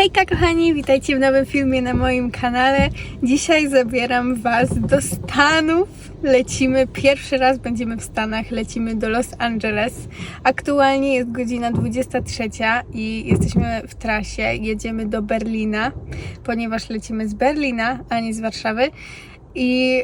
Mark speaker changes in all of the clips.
Speaker 1: Hejka kochani, witajcie w nowym filmie na moim kanale. Dzisiaj zabieram Was do Stanów. Lecimy, pierwszy raz będziemy w Stanach, lecimy do Los Angeles. Aktualnie jest godzina 23 i jesteśmy w trasie, jedziemy do Berlina, ponieważ lecimy z Berlina, a nie z Warszawy. I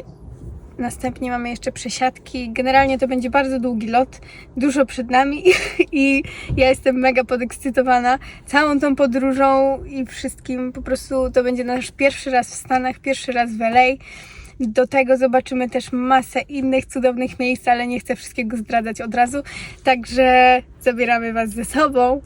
Speaker 1: Następnie mamy jeszcze przesiadki. Generalnie to będzie bardzo długi lot, dużo przed nami i ja jestem mega podekscytowana całą tą podróżą i wszystkim. Po prostu to będzie nasz pierwszy raz w Stanach, pierwszy raz w LA. Do tego zobaczymy też masę innych cudownych miejsc, ale nie chcę wszystkiego zdradzać od razu. Także zabieramy Was ze sobą.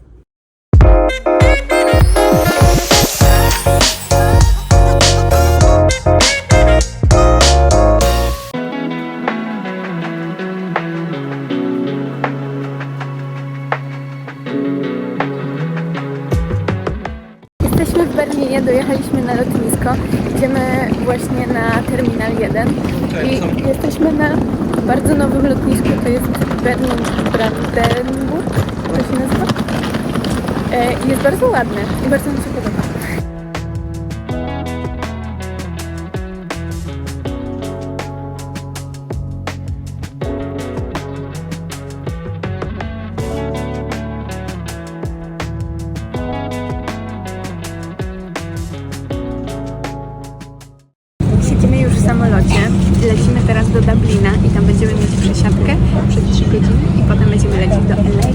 Speaker 1: Samolocie, lecimy teraz do Dublina i tam będziemy mieć przesiadkę przez 3 godziny i potem będziemy lecieć do LA.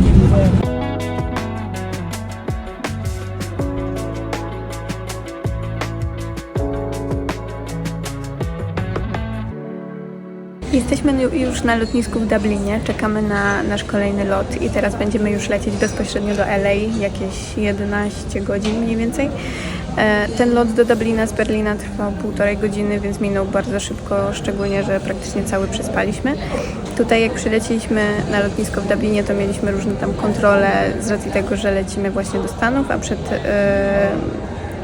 Speaker 1: Jesteśmy już na lotnisku w Dublinie, czekamy na nasz kolejny lot i teraz będziemy już lecieć bezpośrednio do LA, jakieś 11 godzin mniej więcej. E, Ten lot do Dublina z Berlina trwał półtorej godziny, więc minął bardzo szybko, szczególnie, że praktycznie cały przespaliśmy. Tutaj jak przylecieliśmy na lotnisko w Dublinie, to mieliśmy różne tam kontrole z racji tego, że lecimy właśnie do Stanów, a przed e,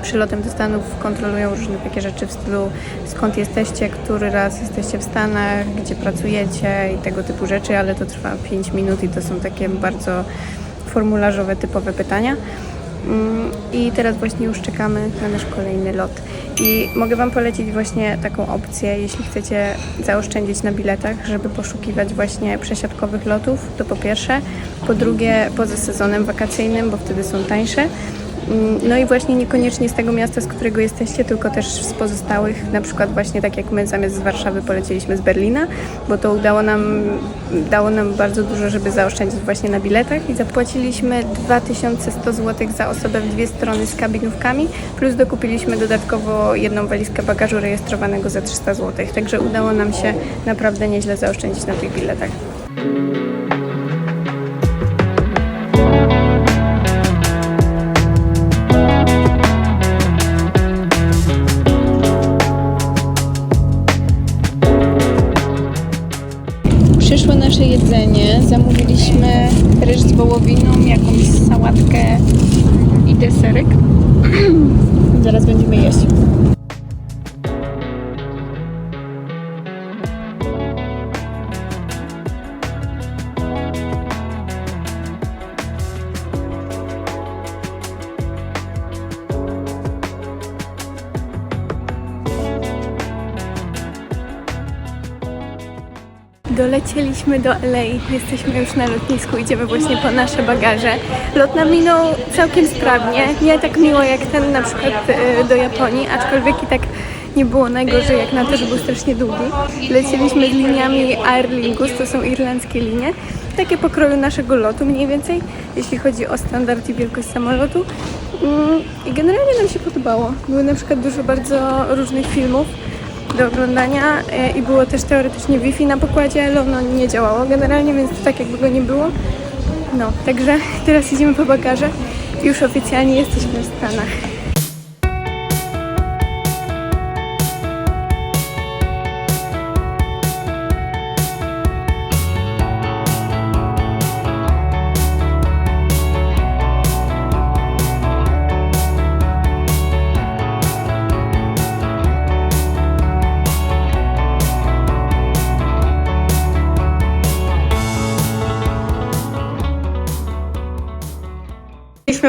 Speaker 1: przylotem do Stanów kontrolują różne takie rzeczy w stylu skąd jesteście, który raz jesteście w Stanach, gdzie pracujecie i tego typu rzeczy, ale to trwa 5 minut i to są takie bardzo formularzowe, typowe pytania. Mm, I teraz właśnie już czekamy na nasz kolejny lot. I mogę Wam polecić właśnie taką opcję, jeśli chcecie zaoszczędzić na biletach, żeby poszukiwać właśnie przesiadkowych lotów, to po pierwsze. Po drugie, poza sezonem wakacyjnym, bo wtedy są tańsze. Mm, No i właśnie niekoniecznie z tego miasta, z którego jesteście, tylko też z pozostałych, na przykład właśnie tak jak my zamiast z Warszawy polecieliśmy z Berlina, bo to udało nam, dało nam bardzo dużo, żeby zaoszczędzić właśnie na biletach i zapłaciliśmy 2100 zł za osobę w dwie strony z kabinówkami, plus dokupiliśmy dodatkowo jedną walizkę bagażu rejestrowanego za 300 zł, także udało nam się naprawdę nieźle zaoszczędzić na tych biletach. Dolecieliśmy do LA, jesteśmy już na lotnisku, idziemy właśnie po nasze bagaże. Lot nam minął całkiem sprawnie, nie tak miło jak ten na przykład e, do Japonii, aczkolwiek i tak nie było najgorzej jak na to, że był strasznie długi. Lecieliśmy z liniami Aer Lingus, to są irlandzkie linie, takie pokroju naszego lotu mniej więcej, jeśli chodzi o standard i wielkość samolotu. Mm, I generalnie nam się podobało. Były na przykład dużo bardzo różnych filmów, do oglądania e, i było też teoretycznie Wi-Fi na pokładzie, ale ono nie działało generalnie, więc to tak jakby go nie było. No, także teraz idziemy po bagaże i już oficjalnie jesteśmy w Stanach.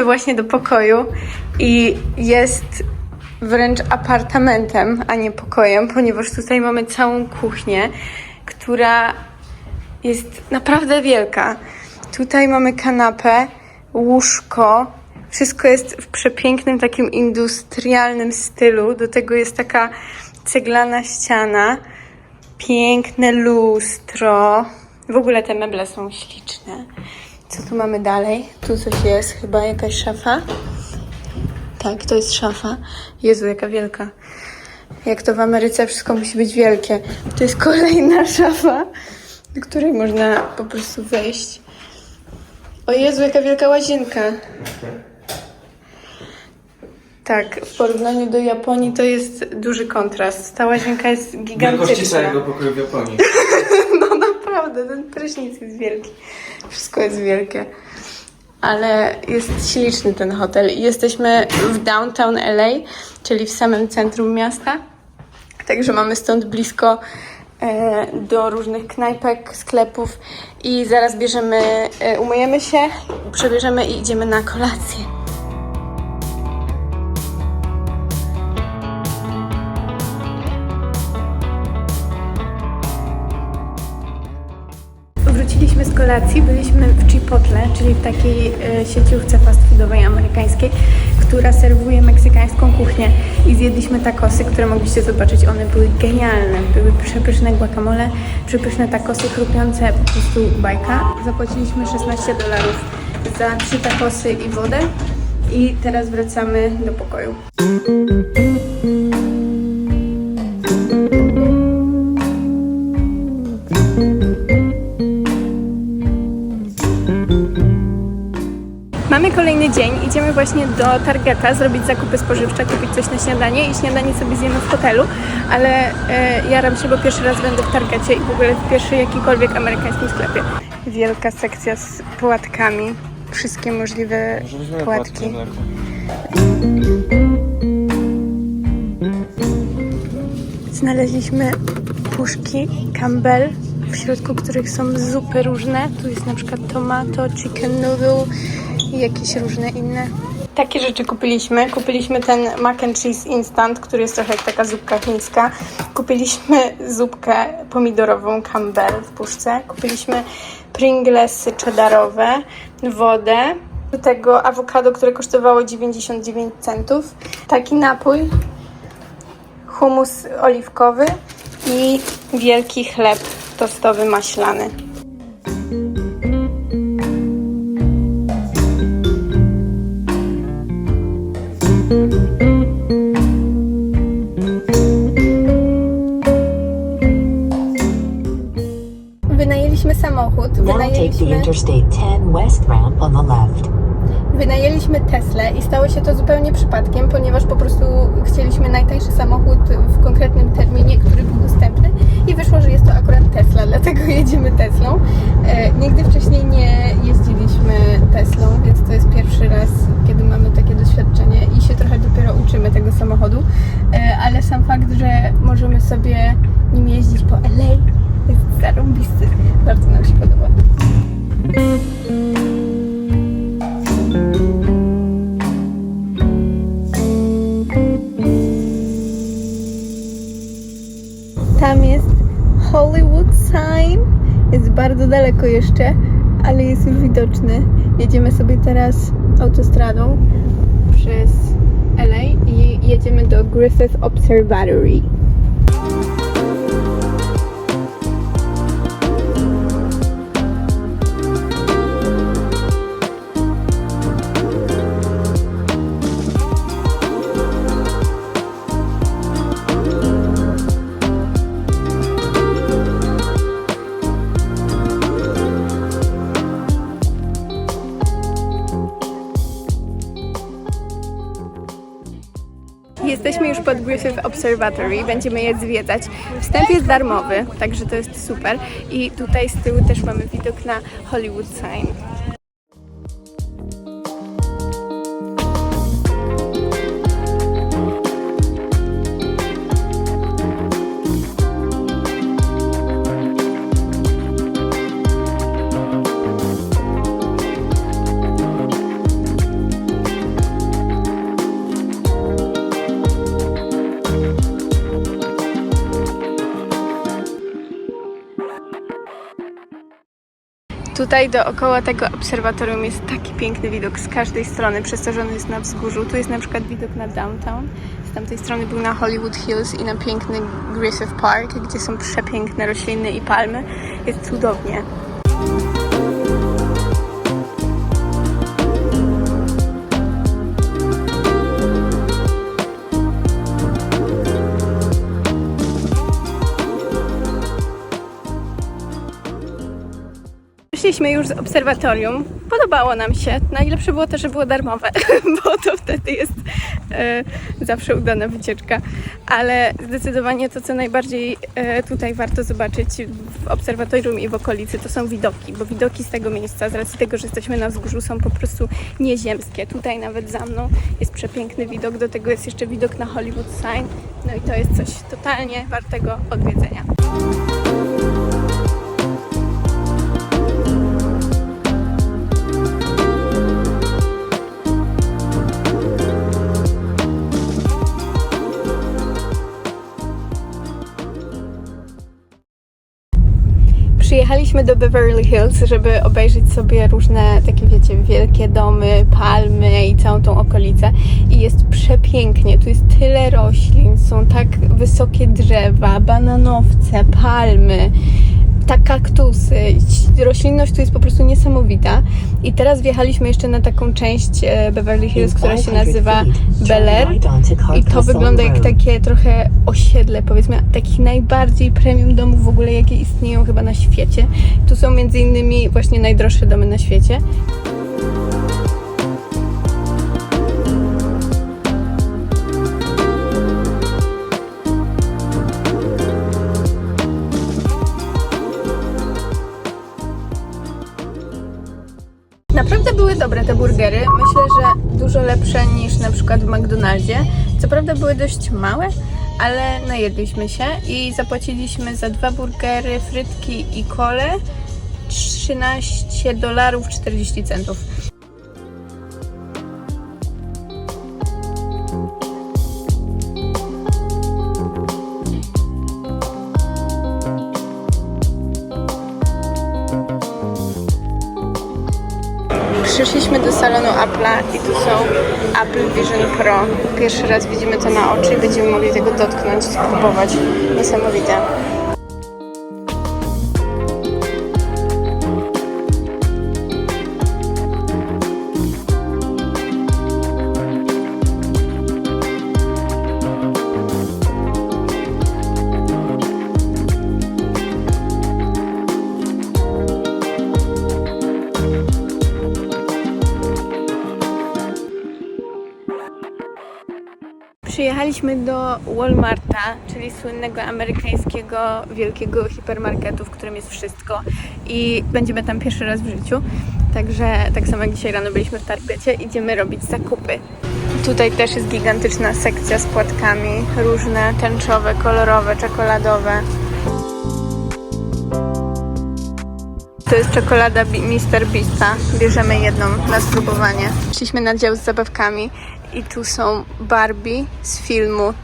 Speaker 1: Właśnie do pokoju i jest wręcz apartamentem, a nie pokojem, ponieważ tutaj mamy całą kuchnię, która jest naprawdę wielka. Tutaj mamy kanapę, łóżko. Wszystko jest w przepięknym, takim industrialnym stylu. Do tego jest taka ceglana ściana, piękne lustro. W ogóle te meble są śliczne. Co tu mamy dalej? Tu coś jest, chyba jakaś szafa. Tak, to jest szafa. Jezu, jaka wielka. Jak to w Ameryce wszystko musi być wielkie. Tu jest kolejna szafa, do której można po prostu wejść. O Jezu, jaka wielka łazienka. Tak, w porównaniu do Japonii to jest duży kontrast. Ta łazienka jest
Speaker 2: Wielkości
Speaker 1: gigantyczna.
Speaker 2: całego pokoju w Japonii.
Speaker 1: No naprawdę, ten prysznic jest wielki. Wszystko jest wielkie. Ale jest śliczny ten hotel. Jesteśmy w downtown LA, czyli w samym centrum miasta. Także mamy stąd blisko e, do różnych knajpek, sklepów i zaraz bierzemy, e, umyjemy się, przebierzemy i idziemy na kolację. Byliśmy w Chipotle, czyli w takiej e, sieciówce fast foodowej amerykańskiej, która serwuje meksykańską kuchnię i zjedliśmy tacosy, które mogliście zobaczyć, one były genialne, były przepyszne guacamole, przepyszne tacosy chrupiące, po prostu bajka. Zapłaciliśmy 16 dolarów za trzy tacosy i wodę i teraz wracamy do pokoju. Mamy kolejny dzień, idziemy właśnie do Targeta zrobić zakupy spożywcze, kupić coś na śniadanie i śniadanie sobie zjemy w hotelu, ale e, jaram się, bo pierwszy raz będę w Targecie i w ogóle w pierwszy jakikolwiek amerykańskim sklepie. Wielka sekcja z płatkami, wszystkie możliwe płatki. Znaleźliśmy puszki Campbell, w środku których są zupy różne. Tu jest na przykład tomato, chicken noodle i jakieś różne inne. Takie rzeczy kupiliśmy. Kupiliśmy ten mac and cheese instant, który jest trochę jak taka zupka chińska. Kupiliśmy zupkę pomidorową Campbell w puszce. Kupiliśmy Pringlesy cheddarowe, wodę. Do tego awokado, które kosztowało 99 centów. Taki napój humus oliwkowy i wielki chleb tostowy maślany.
Speaker 3: Interstate 10 West ramp on the left.
Speaker 1: wynajęliśmy Teslę i stało się to zupełnie przypadkiem, ponieważ po prostu chcieliśmy najtańszy samochód w konkretnym terminie, który był dostępny i wyszło, że jest to akurat Tesla, dlatego jedziemy Teslą. E, nigdy wcześniej nie jeździliśmy Teslą, więc to jest pierwszy raz, kiedy mamy takie doświadczenie i się trochę dopiero uczymy tego samochodu, e, ale sam fakt, że możemy sobie nim jeździć po LA jest zarąbisty. Bardzo nam się podoba. Tam jest Hollywood Sign. Jest bardzo daleko jeszcze, ale jest już widoczny. Jedziemy sobie teraz autostradą przez LA i jedziemy do Griffith Observatory. Już pod Griffith Observatory, będziemy je zwiedzać. Wstęp jest darmowy, także to jest super. I tutaj z tyłu też mamy widok na Hollywood Sign. Tutaj dookoła tego obserwatorium jest taki piękny widok z każdej strony, przez to, że on jest na wzgórzu. Tu jest na przykład widok na downtown. Z tamtej strony był na Hollywood Hills i na piękny Griffith Park, gdzie są przepiękne rośliny i palmy. Jest cudownie. Wyszliśmy już z obserwatorium. Podobało nam się. Najlepsze było to, że było darmowe, bo to wtedy jest e, zawsze udana wycieczka. Ale zdecydowanie to, co najbardziej e, tutaj warto zobaczyć w obserwatorium i w okolicy, to są widoki, bo widoki z tego miejsca, z racji tego, że jesteśmy na wzgórzu, są po prostu nieziemskie. Tutaj nawet za mną jest przepiękny widok, do tego jest jeszcze widok na Hollywood Sign. No i to jest coś totalnie wartego odwiedzenia. Przyjechaliśmy do Beverly Hills, żeby obejrzeć sobie różne takie, wiecie, wielkie domy, palmy i całą tą okolicę. I jest przepięknie. Tu jest tyle roślin, są tak wysokie drzewa, bananowce, palmy, tak kaktusy. Roślinność tu jest po prostu niesamowita. I teraz wjechaliśmy jeszcze na taką część e, Beverly Hills, która się nazywa Bel Air. I to wygląda jak takie trochę osiedle, powiedzmy, takich najbardziej premium domów w ogóle, jakie istnieją chyba na świecie. Tu są między innymi właśnie najdroższe domy na świecie. Naprawdę były dobre te burgery. Myślę, że dużo lepsze niż na przykład w McDonaldzie. Co prawda były dość małe, ale najedliśmy się i zapłaciliśmy za dwa burgery, frytki i kole 13 dolarów 40 centów. Przyszliśmy do salonu Apple'a i tu są Apple Vision Pro. Pierwszy raz widzimy to na oczy i będziemy mogli tego dotknąć, spróbować. Niesamowite. Przyjechaliśmy do Walmarta, czyli słynnego amerykańskiego wielkiego hipermarketu, w którym jest wszystko i będziemy tam pierwszy raz w życiu. Także tak samo jak dzisiaj rano byliśmy w Targecie, idziemy robić zakupy. Tutaj też jest gigantyczna sekcja z płatkami, różne tęczowe, kolorowe, czekoladowe. To jest czekolada Mr. Beasta. Bierzemy jedną na spróbowanie. Szliśmy na dział z zabawkami i tu są Barbie z filmu.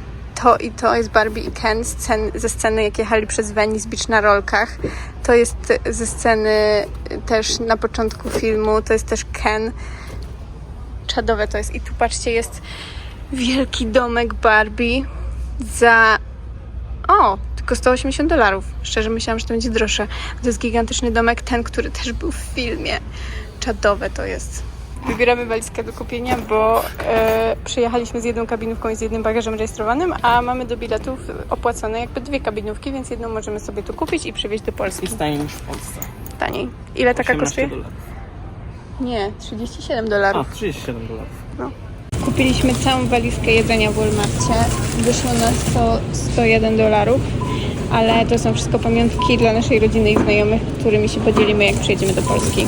Speaker 1: To i to jest Barbie i Ken scen, ze sceny, jak jechali przez Venice Beach na rolkach. To jest ze sceny też na początku filmu. To jest też Ken. Czadowe to jest. I tu patrzcie, jest wielki domek Barbie za o, tylko 180 dolarów. Szczerze myślałam, że to będzie droższe. To jest gigantyczny domek, ten, który też był w filmie. Czadowe to jest. Wybieramy walizkę do kupienia, bo e, przyjechaliśmy z jedną kabinówką i z jednym bagażem rejestrowanym, a mamy do biletów opłacone jakby dwie kabinówki, więc jedną możemy sobie tu kupić i przywieźć do Polski.
Speaker 2: Jest taniej niż w Polsce.
Speaker 1: Taniej. Ile taka
Speaker 2: 18
Speaker 1: kosztuje?
Speaker 2: dolarów.
Speaker 1: Nie, 37 dolarów.
Speaker 2: A, 37 dolarów.
Speaker 1: Kupiliśmy całą walizkę jedzenia w Walmarcie. Wyszło na 100, 101 dolarów, ale to są wszystko pamiątki dla naszej rodziny i znajomych, którymi się podzielimy, jak przyjedziemy do Polski.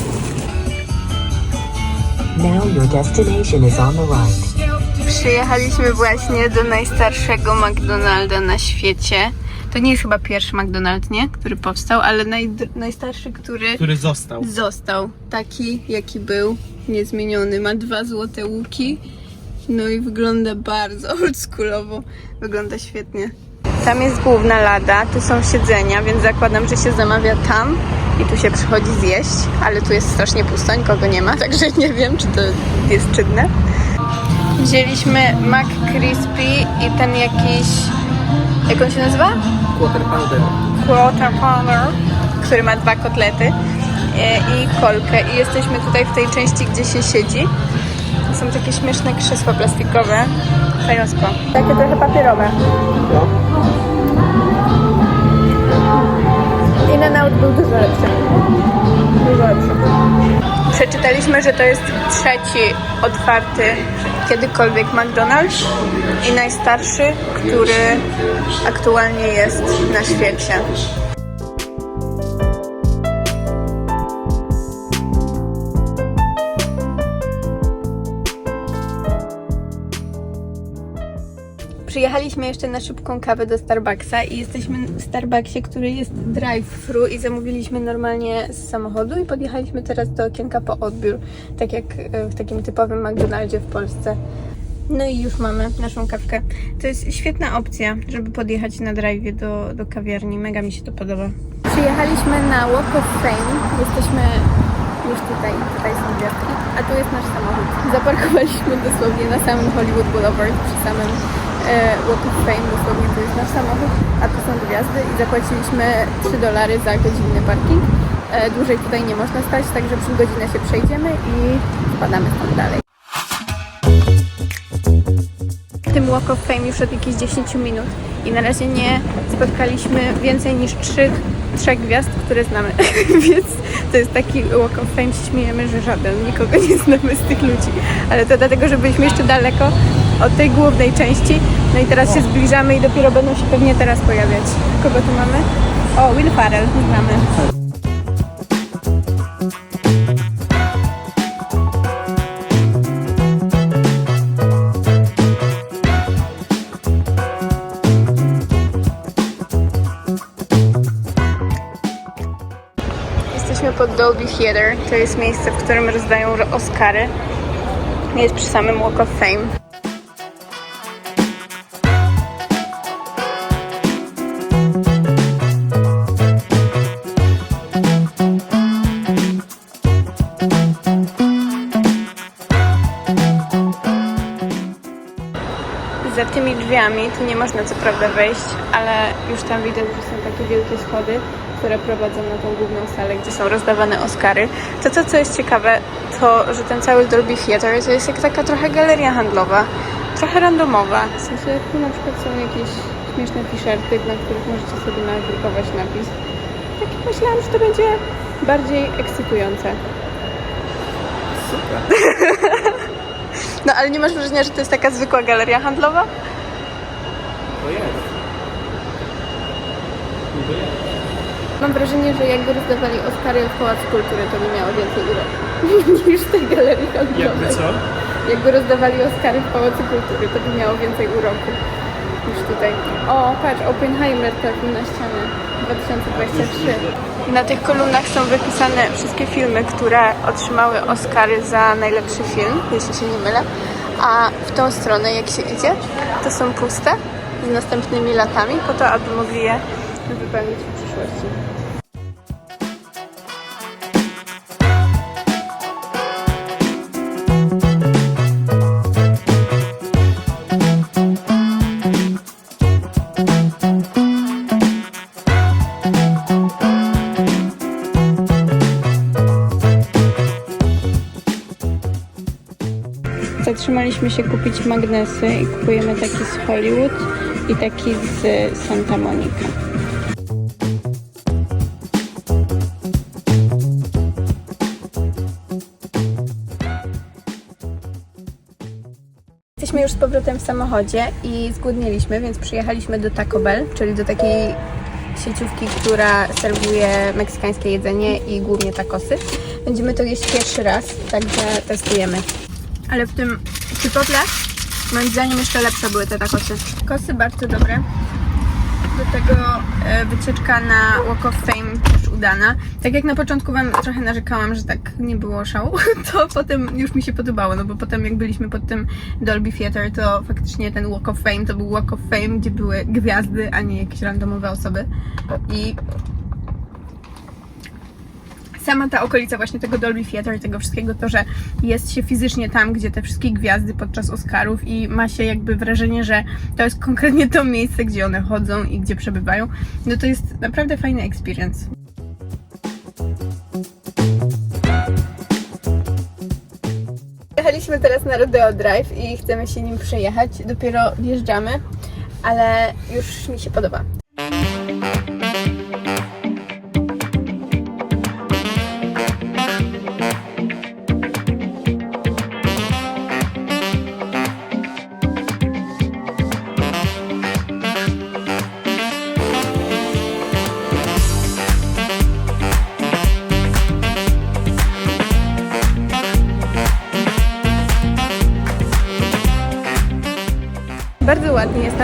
Speaker 3: Now your destination is on the right.
Speaker 1: Przyjechaliśmy właśnie do najstarszego McDonalda na świecie. To nie jest chyba pierwszy McDonald, nie? Który powstał, ale naj, najstarszy, który
Speaker 2: Który został.
Speaker 1: został. Taki, jaki był, niezmieniony. Ma dwa złote łuki. No i wygląda bardzo oldschoolowo. Wygląda świetnie. Tam jest główna lada, tu są siedzenia, więc zakładam, że się zamawia tam. I tu się przychodzi zjeść, ale tu jest strasznie pusto, nikogo nie ma, także nie wiem, czy to jest czynne. Wzięliśmy McCrispy i ten jakiś, jak on się nazywa?
Speaker 2: Quarter pounder.
Speaker 1: Quarter pounder, który ma dwa kotlety e, i kolkę i jesteśmy tutaj w tej części, gdzie się siedzi. Są takie śmieszne krzesła plastikowe. Fajnosko. Takie trochę papierowe. And Out był dużo lepszy. Dużo lepszy. Przeczytaliśmy, że to jest trzeci otwarty kiedykolwiek McDonald's i najstarszy, który aktualnie jest na świecie. Przyjechaliśmy jeszcze na szybką kawę do Starbucksa i jesteśmy w Starbucksie, który jest drive-thru i zamówiliśmy normalnie z samochodu i podjechaliśmy teraz do okienka po odbiór, tak jak e, w takim typowym McDonaldzie w Polsce. No i już mamy naszą kawkę. To jest świetna opcja, żeby podjechać na drive do, do kawiarni. Mega mi się to podoba. Przyjechaliśmy na Walk of Fame. Jesteśmy już tutaj, tutaj są gwiazdki, a tu jest nasz samochód. Zaparkowaliśmy dosłownie na samym Hollywood Boulevard, przy samym Walk of Fame, dosłownie tu jest nasz samochód, a tu są gwiazdy i zapłaciliśmy 3 dolary za godzinny parking. E, dłużej tutaj nie można stać, także przy godzinę się przejdziemy i spadamy stąd dalej. W tym Walk of Fame już od jakichś 10 minut i na razie nie spotkaliśmy więcej niż 3, trzech gwiazd, które znamy. Więc to jest taki Walk of Fame, śmiejemy, że żaden, nikogo nie znamy z tych ludzi. Ale to dlatego, że byliśmy jeszcze daleko od tej głównej części. No i teraz się zbliżamy i dopiero będą się pewnie teraz pojawiać. Kogo tu mamy? O, Will Farrell, znamy. Jesteśmy pod Dolby Theatre. To jest miejsce, w którym rozdają Oscary. Jest przy samym Walk of Fame. Drzwiami tu nie można co prawda wejść, ale już tam widać, że są takie wielkie schody, które prowadzą na tą główną salę, gdzie są rozdawane Oscary. To to, co jest ciekawe, to, że ten cały Dolby Theatre to jest jak taka trochę galeria handlowa, trochę randomowa. W sensie tu na przykład są jakieś śmieszne t-shirty, na których możecie sobie nadrukować napis. Tak myślałam, że to będzie bardziej ekscytujące.
Speaker 2: Super.
Speaker 1: No ale nie masz wrażenia, że to jest taka zwykła galeria handlowa?
Speaker 2: To jest. Niby jest.
Speaker 1: Mam wrażenie, że jakby rozdawali Oscary w Pałacu Kultury, to by miało więcej uroku niż w tej galerii handlowej.
Speaker 2: Jakby co?
Speaker 1: Jakby rozdawali Oscary w Pałacu Kultury, to by miało więcej uroku niż tutaj. O, patrz, Oppenheimer trafił na ścianę 2023. Na tych kolumnach są wypisane wszystkie filmy, które otrzymały Oscary za najlepszy film, jeśli się nie mylę. A w tą stronę, jak się idzie, to są puste z następnymi latami, po to, aby mogli je wypełnić w przyszłości. Zatrzymaliśmy się kupić magnesy i kupujemy taki z Hollywood i taki z Santa Monica. Jesteśmy już z powrotem w samochodzie i zgłodnieliśmy, więc przyjechaliśmy do Taco Bell, czyli do takiej sieciówki, która serwuje meksykańskie jedzenie i głównie tacosy. Będziemy to jeść pierwszy raz, także testujemy. Ale w tym Chipotle moim zdaniem jeszcze lepsze były te takosy. Kosy bardzo dobre. Do tego e, wycieczka na Walk of Fame też udana. Tak jak na początku Wam trochę narzekałam, że tak nie było szału, to potem już mi się podobało, no bo potem jak byliśmy pod tym Dolby Theatre, to faktycznie ten Walk of Fame to był Walk of Fame, gdzie były gwiazdy, a nie jakieś randomowe osoby. I sama ta okolica właśnie tego Dolby Theatre, tego wszystkiego, to, że jest się fizycznie tam, gdzie te wszystkie gwiazdy podczas Oscarów i ma się jakby wrażenie, że to jest konkretnie to miejsce, gdzie one chodzą i gdzie przebywają, no to jest naprawdę fajny experience. Jechaliśmy teraz na Rodeo Drive i chcemy się nim przejechać. Dopiero wjeżdżamy, ale już mi się podoba.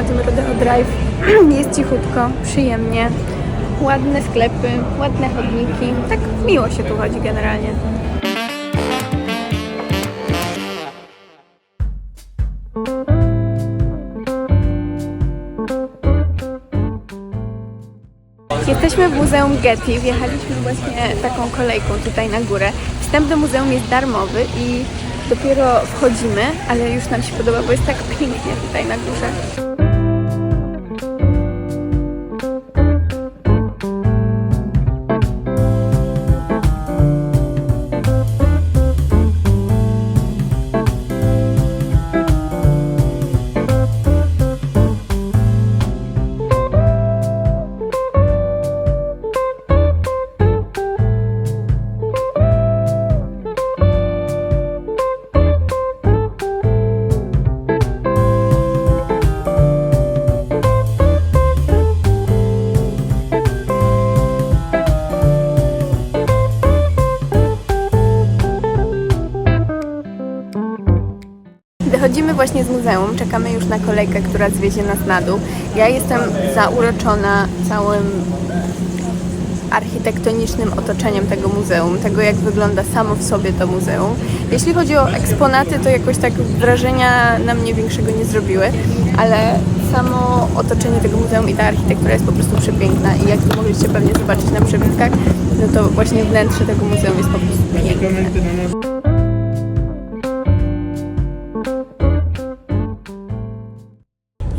Speaker 1: Na tym Rodeo Drive. Jest cichutko, przyjemnie. Ładne sklepy, ładne chodniki. Tak miło się tu chodzi generalnie. Jesteśmy w Muzeum Getty. Wjechaliśmy właśnie taką kolejką tutaj na górę. Wstęp do muzeum jest darmowy i dopiero wchodzimy, ale już nam się podoba, bo jest tak pięknie tutaj na górze. Wychodzimy właśnie z muzeum, czekamy już na kolejkę, która zwiezie nas na dół. Ja jestem zauroczona całym architektonicznym otoczeniem tego muzeum, tego jak wygląda samo w sobie to muzeum. Jeśli chodzi o eksponaty, to jakoś tak wrażenia na mnie większego nie zrobiły, ale samo otoczenie tego muzeum i ta architektura jest po prostu przepiękna i jak to mogliście pewnie zobaczyć na przebitkach, no to właśnie wnętrze tego muzeum jest po prostu piękne.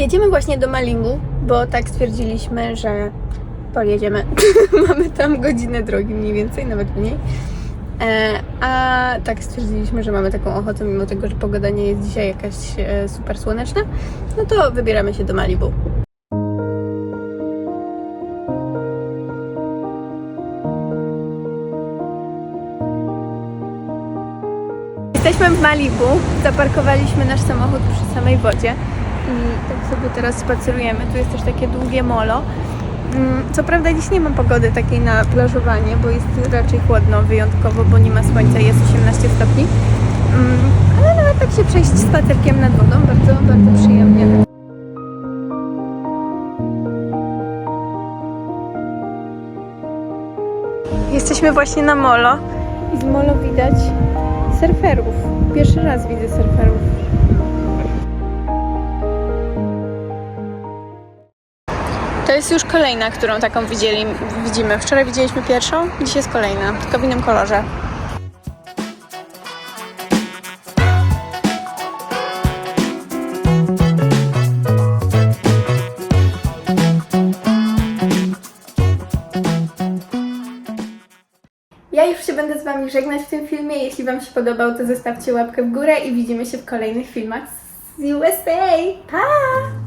Speaker 1: Jedziemy właśnie do Malibu, bo tak stwierdziliśmy, że pojedziemy. Mamy tam godzinę drogi mniej więcej, nawet mniej. E, a tak stwierdziliśmy, że mamy taką ochotę, mimo tego, że pogoda nie jest dzisiaj jakaś e, super słoneczna, no to wybieramy się do Malibu. Jesteśmy w Malibu, zaparkowaliśmy nasz samochód przy samej wodzie sobie teraz spacerujemy. Tu jest też takie długie molo. Mm, Co prawda dziś nie ma pogody takiej na plażowanie, bo jest raczej chłodno wyjątkowo, bo nie ma słońca jest 18 stopni. Mm, Ale nawet tak się przejść spacerkiem nad wodą, bardzo, bardzo przyjemnie. Jesteśmy właśnie na molo i z molo widać surferów. Pierwszy raz widzę surferów. To jest już kolejna, którą taką widzieli, widzimy. Wczoraj widzieliśmy pierwszą, dzisiaj jest kolejna, tylko w innym kolorze. Ja już się będę z Wami żegnać w tym filmie. Jeśli Wam się podobał, to zostawcie łapkę w górę i widzimy się w kolejnych filmach z USA. Pa!